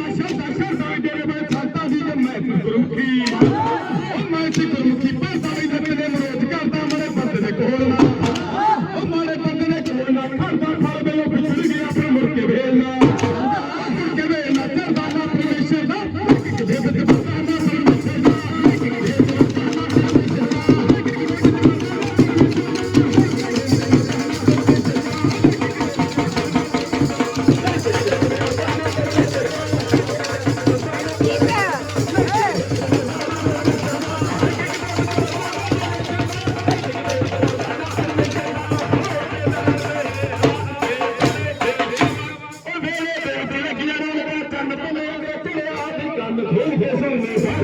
ਦਰਸ਼ਨ ਦਰਸ਼ਨ ਸਾਹਿਬ ਦੇ ਮੈਂ ਛੱਡਦਾ ਸੀ ਤੇ ਮੈਂ ਗੁਰਮੁਖੀ ਉਹ ਮੈਂ ਸੀ ਗੁਰਮੁਖੀ ਭਾਸ਼ਾ ਵੀ ਦਿੱਤੇ ਨੇ ਮਰੋਜ ਕਰਦਾ ਮੇਰੇ ਬੰਦੇ ਦੇ ਕੋਲ ਨਾ। ਉਹ ਮੇਰੇ ਬੰਦੇ ਦੇ ਕੋਲ ਨਾ ਖੜਦਾ ਖੜ ਗਏ ਉਹ ਪਿਛੜ ਗਿਆ, ਫਿਰ ਮੁੜ ਕੇ ਵੇਲਣਾ ਮੁੜ ਕੇ ਵੇਲਣਾ ਚਰਦਾ ਨਾ ਪਰਮੇਸ਼ਰ ਦਾ। ਕਿਤੇ ਬਿਤ Beli 国